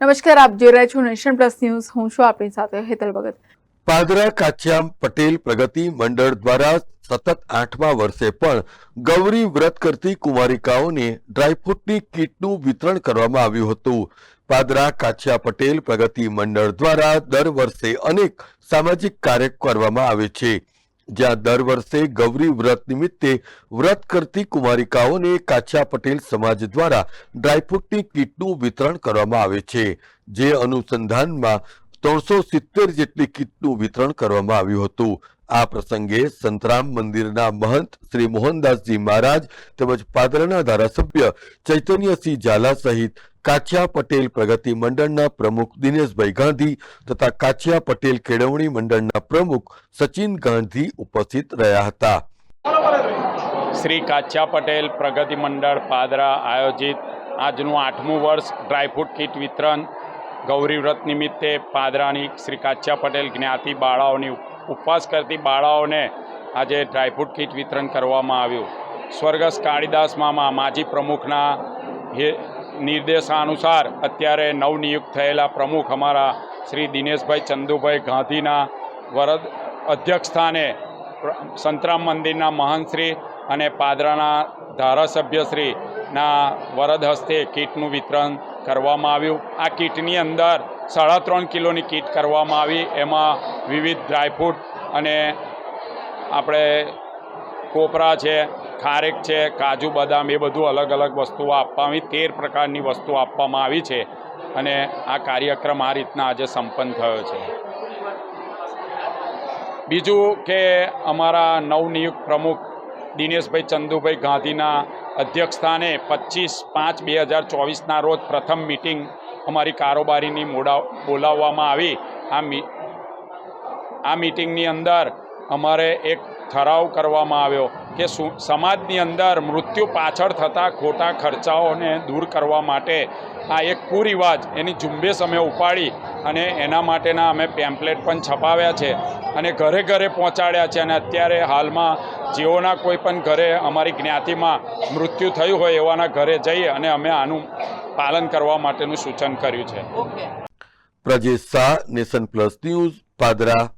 નમસ્કાર, આપ જોઈ રહ્યા છો નેશન પ્લસ ન્યૂઝ. હું છું આપણી સાથે હેતલ ભગત. પાદરા કાચ્યામ પટેલ પ્રગતિ મંડળ દ્વારા સતત આઠમા વર્ષે પણ ગૌરી વ્રત કરતી કુમારિકાઓને ડ્રાયફ્રૂટની કીટનું વિતરણ કરવામાં આવ્યું હતું. પાદરા કાછિયા પટેલ પ્રગતિ મંડળ દ્વારા દર વર્ષે અનેક સામાજિક કાર્ય કરવામાં આવે છે. જ્યાં દર વર્ષે ગૌરી વ્રત નિમિત્તે વ્રત કરતી કુમારિકાઓને કાછા પટેલ સમાજ દ્વારા ડ્રાયફ્રૂટની કીટનું વિતરણ કરવામાં આવે છે. જે અનુસંધાનમાં ત્રણસો સિત્તેર જેટલી કીટનું વિતરણ કરવામાં આવ્યું હતું. આ પ્રસંગે સંતરામ મંદિરના મહંત શ્રી મોહનદાસજી મહારાજ તેમજ પાદરના ધારાસભ્ય ચૈતન્યસિંહ ઝાલા સહિત કાછિયા પટેલ પ્રગતિ મંડળના પ્રમુખ દિનેશભાઈ ગાંધી તથા કાછિયા પટેલ કેળવણી મંડળના પ્રમુખ સચિન ગાંધી ઉપસ્થિત રહ્યા હતા. શ્રી કાચિયા પટેલ પ્રગતિ મંડળ પાદરા આયોજિત આજનું આઠમું વર્ષ ડ્રાયફ્રૂટ કીટ વિતરણ ગૌરી વ્રત નિમિત્તે પાદરાની શ્રી કાચિયા પટેલ જ્ઞાતિ બાળાઓની ઉપવાસ કરતી બાળાઓને આજે ડ્રાયફ્રૂટ કીટ વિતરણ કરવામાં આવ્યું. સ્વર્ગસ્થ કાળીદાસ મામા, માજી પ્રમુખના નિર્દેશાનુસાર અત્યારે નવનિયુક્ત થયેલા પ્રમુખ અમારા શ્રી દિનેશભાઈ ચંદુભાઈ ગાંધીના વરદ અધ્યક્ષ સંતરામ મંદિરના મહંતશ્રી અને પાદરાના ધારાસભ્યશ્રીના વરદ હસ્તે કીટનું વિતરણ કરવામાં આવ્યું. આ કીટની અંદર સાડા ત્રણ કિલોની કીટ કરવામાં આવી. એમાં વિવિધ ડ્રાયફ્રૂટ અને આપણે કોપરા છે, ખારેક છે, કાજુ, બદામ એ બધું અલગ અલગ વસ્તુઓ આપવામાં આવી, તેર પ્રકારની વસ્તુઓ આપવામાં આવી છે અને આ કાર્યક્રમ આ રીતના આજે સંપન્ન થયો છે. બીજું કે અમારા નવનિયુક્ત પ્રમુખ દિનેશભાઈ ચંદુભાઈ ગાંધીના અધ્યક્ષસ્થાને પચીસ પાંચ બે હજાર ચોવીસના રોજ પ્રથમ મિટિંગ અમારી કારોબારીની મોડા બોલાવવામાં આવી. આ મી, આ મિટિંગની અંદર અમારે એક ઠરાવ કરવામાં આવ્યો કે સમાજની અંદર મૃત્યુ પાછળ થતા ખોટા ખર્ચાઓને દૂર કરવા માટે આ એક કુરિવાજ એની ઝુંબેશ અમે ઉપાડી અને એના માટેના અમે પેમ્પલેટ પણ છપાવ્યા છે અને ઘરે ઘરે પહોંચાડ્યા છે અને અત્યારે હાલમાં જેઓના કોઈ પણ ઘરે અમારી જ્ઞાતિમાં મૃત્યુ થયું હોય એવાના ઘરે જઈ અને અમે આનું પાલન કરવા માટેનું સૂચન કર્યું છે. Prajesh Shah, nation plus news Padra